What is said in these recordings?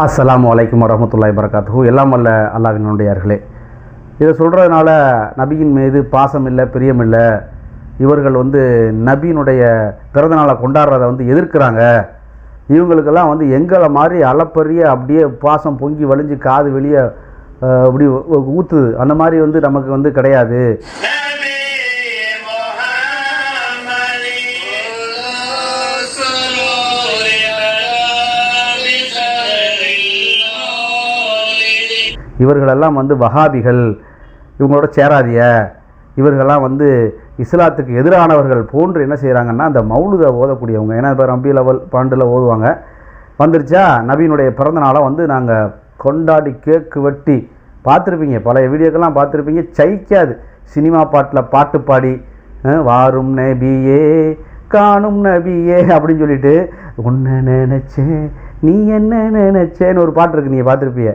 அஸ்லாம் வலைக்கம் வரமத்துல்லாய் வரகாத்துஹு எல்லாம் வல்ல அல்லாஹினுடையார்களே இதை சொல்கிறதுனால நபியின் மீது பாசம் இல்லை பிரியம் இல்லை. இவர்கள் வந்து நபியினுடைய பிறந்தநாளை கொண்டாடுறதை வந்து எதிர்க்கிறாங்க. இவங்களுக்கெல்லாம் வந்து எங்களை மாதிரி அளப்பரிய அப்படியே பாசம் பொங்கி வழிஞ்சு காது வெளியே இப்படி ஊ- அந்த மாதிரி வந்து நமக்கு வந்து கிடையாது. இவர்களெல்லாம் வந்து வஹாபிகள் இவங்களோட சேராதிய இவர்களெல்லாம் வந்து இஸ்லாத்துக்கு எதிரானவர்கள் போன்று என்ன செய்கிறாங்கன்னா அந்த மௌலுதை ஓதக்கூடியவங்க ஏன்னா இப்போ ரம்பி லெவல் பாண்டில் ஓதுவாங்க. வந்துருச்சா? நபியினுடைய பிறந்த நாளை வந்து நாங்கள் கொண்டாடி கேக்கு வெட்டி பார்த்துருப்பீங்க. பழைய வீடியோக்கெல்லாம் பார்த்துருப்பீங்க. சைக்காது சினிமா பாட்டில் பாட்டு பாடி வாரும் நபியே காணும் நபியே அப்படின்னு சொல்லிட்டு உன்னை நினைச்சேன் நீ என்ன நினைச்சேன்னு ஒரு பாட்டு இருக்கு நீங்கள் பார்த்துருப்பீங்க.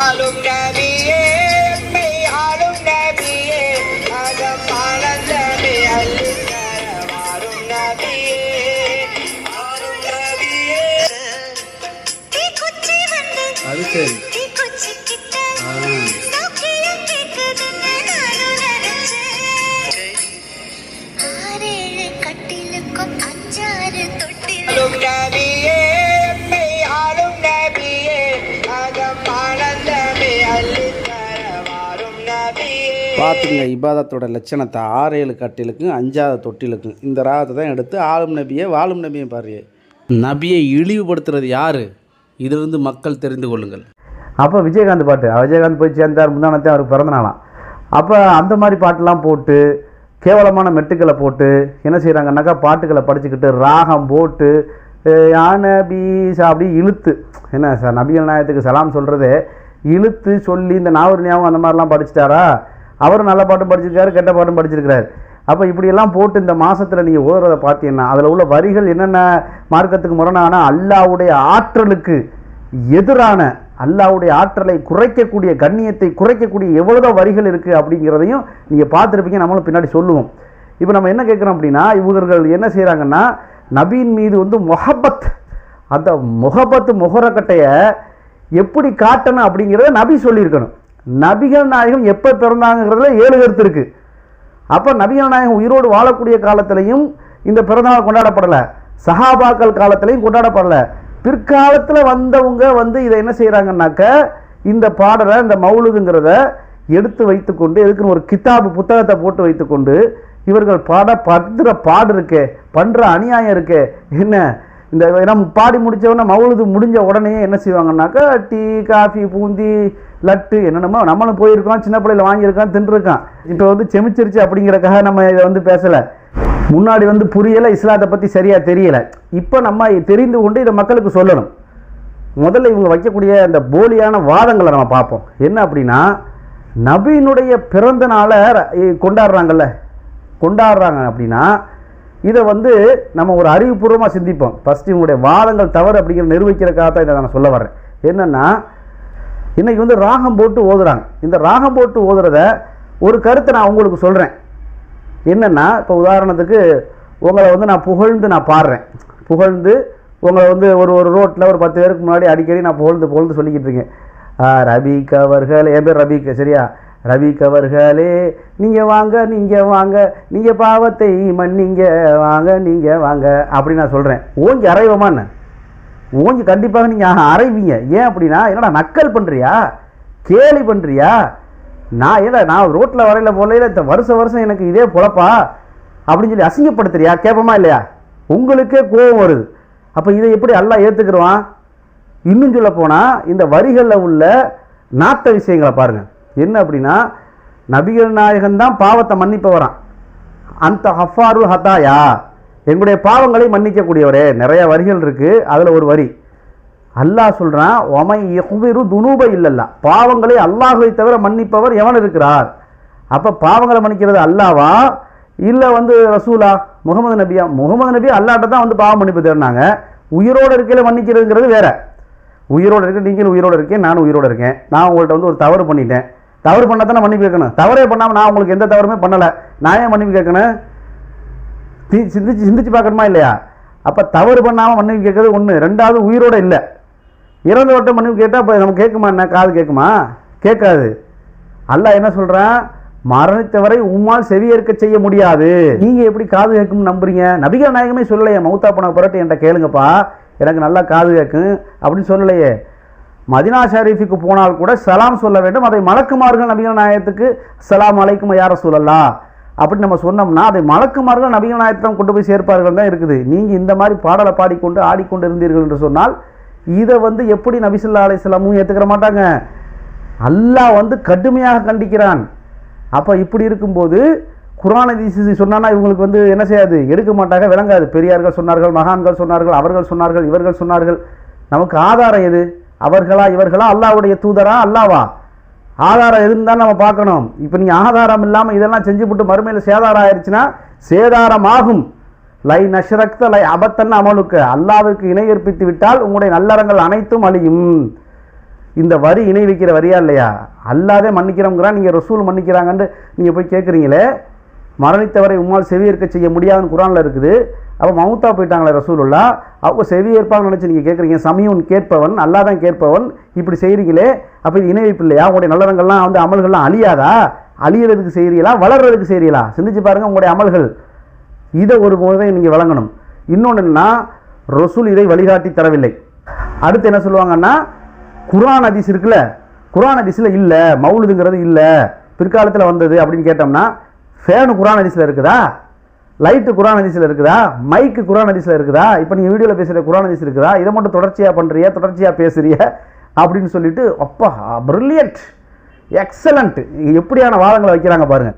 நெஞ்சுக்குள்ள பார்த்துங்க இபாதத்தோட லட்சணத்தை ஆறு ஏழு கட்டிலுக்கும் அஞ்சாவது தொட்டிலுக்கும். இந்த ராகத்தை தான் எடுத்து ஆளும் நபியை வாழும் நபியை பாரு நபியை இழிவுபடுத்துறது யாரு? இதிலிருந்து மக்கள் தெரிந்து கொள்ளுங்கள். அப்போ விஜயகாந்த் பாட்டு. விஜயகாந்த் போய் சேர்ந்தார் முந்தானத்தை அவருக்கு பிறந்தனாலாம் அப்போ அந்த மாதிரி பாட்டெலாம் போட்டு கேவலமான மெட்டுக்களை போட்டு என்ன செய்கிறாங்கன்னாக்கா பாட்டுகளை படிச்சுக்கிட்டு ராகம் போட்டு யானபி சா அப்படி இழுத்து என்ன சார் நபிகள் நாயகத்துக்கு சலாம் சொல்கிறதே இழுத்து சொல்லி இந்த நாவூர் ஞாபகம் அந்த மாதிரிலாம் படிச்சிட்டாரா? அவரும் நல்ல பாட்டும் படிச்சிருக்காரு கெட்ட பாட்டும் படிச்சிருக்கிறார். அப்போ இப்படியெல்லாம் போட்டு இந்த மாதத்தில் நீங்கள் ஓதுறத பார்த்தீங்கன்னா அதில் உள்ள வரிகள் என்னென்ன மார்க்கத்துக்கு முரணான அல்லாவுடைய ஆற்றலுக்கு எதிரான அல்லாவுடைய ஆற்றலை குறைக்கக்கூடிய கண்ணியத்தை குறைக்கக்கூடிய எவ்வளோதோ வரிகள் இருக்குது அப்படிங்கிறதையும் நீங்கள் பார்த்துருப்பீங்க நம்மளும் பின்னாடி சொல்லுவோம். இப்போ நம்ம என்ன கேட்குறோம் அப்படின்னா இவர்கள் என்ன செய்கிறாங்கன்னா நபியின் மீது வந்து மொஹப்பத் அந்த முகபத்து முகரக்கட்டையை எப்படி காட்டணும் அப்படிங்கிறத நபி சொல்லியிருக்கணும். நபிகள் நாயகம் எப்போ பிறந்தாங்கிறதுல ஏழு கருத்து இருக்குது அப்போ நபிகள் நாயகம் உயிரோடு வாழக்கூடிய காலத்திலையும் இந்த பிறந்தநாள் கொண்டாடப்படலை. சஹாபாக்கள் காலத்திலையும் கொண்டாடப்படலை. பிற்காலத்தில் வந்தவங்க வந்து இதை என்ன செய்கிறாங்கன்னாக்க இந்த பாடலை இந்த மௌலுதுங்கிறத எடுத்து வைத்துக்கொண்டு எதுக்குன்னு ஒரு கித்தாபு புத்தகத்தை போட்டு வைத்துக்கொண்டு இவர்கள் பாட படுற பாடு இருக்கே பண்ணுற அநியாயம் இருக்கே என்ன இந்த ஏன்னா பாடி முடித்தவொடனே மவுளுது முடிஞ்ச உடனே என்ன செய்வாங்கன்னாக்கா டீ காஃபி பூந்தி லட்டு என்னென்னமோ நம்மளும் போயிருக்கோம் சின்ன பிள்ளையில் வாங்கியிருக்கோம் தின்றுருக்கான் இப்போ வந்து செமிச்சிருச்சு அப்படிங்கிறக்காக நம்ம இதை வந்து பேசலை. முன்னாடி வந்து புரியலை இஸ்லாத்தை பற்றி சரியாக தெரியலை. இப்போ நம்ம தெரிந்து கொண்டு இதை மக்களுக்கு சொல்லணும். முதல்ல இவங்க வைக்கக்கூடிய அந்த போலியான வாதங்களை நம்ம பார்ப்போம். என்ன அப்படின்னா நபியினுடைய பிறந்த நாளை கொண்டாடுறாங்கல்ல. கொண்டாடுறாங்க அப்படின்னா இதை வந்து நம்ம ஒரு அறிவுபூர்வமாக சிந்திப்போம். ஃபஸ்ட்டு இவங்களுடைய வாதங்கள் தவறு அப்படிங்கிற நிரூபிக்கிறக்காக தான் இதை நான் சொல்ல வர்றேன். என்னென்னா இன்றைக்கி வந்து ராகம் போட்டு ஓதுறாங்க. இந்த ராகம் போட்டு ஓதுறத ஒரு கருத்தை நான் உங்களுக்கு சொல்கிறேன் என்னென்னா இப்போ உதாரணத்துக்கு உங்களை வந்து நான் புகழ்ந்து நான் பாடுறேன். புகழ்ந்து உங்களை வந்து ஒரு ஒரு ரோட்டில் ஒரு பத்து பேருக்கு முன்னாடி அடிக்கடி நான் புகழ்ந்து புகழ்ந்து சொல்லிக்கிட்டு இருக்கேன். ரபிக் அவர்கள் என் பேர் ரபிக் சரியா? ரவி கவர்களே நீங்கள் வாங்க நீங்கள் வாங்க நீங்கள் பாவத்தை மன்னிங்க வாங்க நீங்கள் வாங்க அப்படி நான் சொல்கிறேன் ஓங்கி அரைவமான்னு ஓங்கி கண்டிப்பாக நீங்கள் அரைவீங்க. ஏன் அப்படின்னா என்னடா நக்கல் பண்ணுறியா கேலி பண்ணுறியா நான் ஏடா நான் ரோட்டில் வரையில போலையில் இந்த வருஷம் வருஷம் எனக்கு இதே பொழப்பா? அப்படின்னு சொல்லி அசிங்கப்படுத்துறியா? கேட்போமா இல்லையா? உங்களுக்கே கோபம் வருது. அப்போ இதை எப்படி எல்லாம் ஏற்றுக்குருவான் இன்னும் சொல்ல போனால் இந்த வரிகளில் உள்ள நாத்த விஷயங்களை பாருங்கள் என்ன அப்படின்னா நபிகள் நாயகன் தான் பாவத்தை மன்னிப்பவரான் அந்த ஹஃபாரு ஹதாயா எங்களுடைய பாவங்களை மன்னிக்கக்கூடியவரே. நிறைய வரிகள் இருக்குது அதில் ஒரு வரி. அல்லாஹ் சொல்கிறான் ஒமை யஹ்விரு துனூப இல்லல்லா பாவங்களை அல்லாஹை தவிர மன்னிப்பவர் எவன் இருக்கிறார்? அப்போ பாவங்களை மன்னிக்கிறது அல்லாவா? இல்லை வந்து ரசூலா முகமது நபியா? முகமது நபி அல்லாட்ட தான் வந்து பாவம் மன்னிப்பு தேடினாங்க. உயிரோடு இருக்கையில் மன்னிக்கிறதுங்கிறது வேற. உயிரோடு இருக்க நீங்கள் உயிரோடு இருக்கேன் நானும் உயிரோடு இருக்கேன். நான் உங்கள்கிட்ட வந்து ஒரு தவறு பண்ணிட்டேன். தவறு பண்ண தானே மன்னிப்பு கேட்கணும். தவறே பண்ணாமல் நான் உங்களுக்கு எந்த தவறுமே பண்ணலை. நான் ஏன் மன்னிப்பு கேட்கணும்? சிந்திச்சு சிந்திச்சு பார்க்கணுமா இல்லையா? அப்போ தவறு பண்ணாமல் மன்னிப்பு கேட்கறது ஒன்று ரெண்டாவது உயிரோட இல்லை. இறந்து வட்டம் மன்னிப்பு கேட்டால் இப்போ நம்ம கேட்குமா என்ன? காது கேட்குமா? கேட்காது. அல்லா என்ன சொல்கிறேன் மரணித்தவரை உம்மால் செவியேற்க செய்ய முடியாது. நீங்கள் எப்படி காது கேட்கும்னு நம்புறீங்க? நபிகள் நாயகமே சொல்லலையே மௌத்தா போன புரட்டு என்கிட்ட கேளுங்கப்பா. எனக்கு நல்லா காது கேட்கும். அப்படின்னு சொல்லலையே. மதினா ஷரீஃபுக்கு போனால் கூட சலாம் சொல்ல வேண்டும். அதை மலக்குமார்கள் நபிகள் நாயகத்துக்கு சலாம் அலைக்கும் யார சொல்லலா அப்படின்னு நம்ம சொன்னோம்னா அதை மலக்குமார்கள் நபிகள் நாயகத்திடம் கொண்டு போய் சேர்ப்பார்கள் தான் இருக்குது. நீங்கள் இந்த மாதிரி பாடலை பாடிக்கொண்டு ஆடிக்கொண்டு இருந்தீர்கள் என்று சொன்னால் இதை வந்து எப்படி நபிசுல்லா அலைஹிஸ்ஸலாமும் ஏற்றுக்கிற மாட்டாங்க? அல்லாஹ் வந்து கடுமையாக கண்டிக்கிறான். அப்போ இப்படி இருக்கும்போது குர்ஆன் ஹதீஸ் சொன்னான்னா இவங்களுக்கு வந்து என்ன செய்யாது? எடுக்க மாட்டாங்க விளங்காது. பெரியார்கள் சொன்னார்கள் மகான்கள் சொன்னார்கள் அவர்கள் சொன்னார்கள் இவர்கள் சொன்னார்கள். நமக்கு ஆதாரம் எது? அவர்களா இவர்களா? அல்லாவுடைய தூதரா? அல்லாவா? ஆதாரம் இருந்தால் நம்ம பார்க்கணும். இப்போ நீங்கள் ஆதாரம் இல்லாமல் இதெல்லாம் செஞ்சுவிட்டு மறுமையில் சேதாரம் ஆயிடுச்சுன்னா சேதாரமாகும் லை நஷ்ரக்த லை அபத்தன் அமலுக்கு. அல்லாவிற்கு இணை ஏற்பித்து விட்டால் உங்களுடைய நல்லறங்கள் அனைத்தும் அழியும். இந்த வரி இணை வைக்கிற வரியா இல்லையா? அல்லாதே மன்னிக்கிறோங்கிறான் நீங்கள் ரசூல் மன்னிக்கிறாங்கன்னு நீங்கள் போய் கேட்குறீங்களே மரணித்தவரை உம்மால் செவியேற்க செய்ய முடியாதுன்னு குரானில் இருக்குது. அப்போ மவுத்தா போயிட்டாங்களே ரசூலுல்லா. அவங்க செவி ஏற்பாங்கன்னு நினச்சி நீங்கள் கேட்குறீங்க சமயம் கேட்பவன் நல்லா தான் கேட்பவன். இப்படி செய்கிறீங்களே அப்போ இது இணை இல்லையா? உங்களுடைய நல்லதங்கள்லாம் வந்து அமல்கள்லாம் அழியாதா? அழியிறதுக்கு செய்கிறீங்களா வளர்றதுக்கு செய்கிறீங்களா சிந்திச்சு பாருங்கள் உங்களுடைய அமல்கள். இதை ஒரு போதை நீங்கள் வழங்கணும். இன்னொன்று என்னன்னா ரசூல் இதை வழிகாட்டி தரவில்லை. அடுத்து என்ன சொல்லுவாங்கன்னா குரான் அதிஸ் இருக்குல்ல? குரான் ஹதீஸில் இல்லை மவுலுதுங்கிறது இல்லை. பிற்காலத்தில் வந்தது அப்படின்னு கேட்டோம்னா ஃபேனு குரான் அதிசில் இருக்குதா? லைட்டு குரான் ஹதீஸில் இருக்குதா? மைக்கு குரான் ஹதீஸில் இருக்குதா? இப்போ நீங்கள் வீடியோவில் பேசுகிற குரான் ஹதீஸ் இருக்குதா? இதை மட்டும் தொடர்ச்சியாக பண்ணுறிய தொடர்ச்சியாக பேசுகிறிய அப்படின்னு சொல்லிட்டு அப்பா ப்ரில்லியன்ட் எக்ஸலண்ட் எப்படியான வாதங்களை வைக்கிறாங்க பாருங்கள்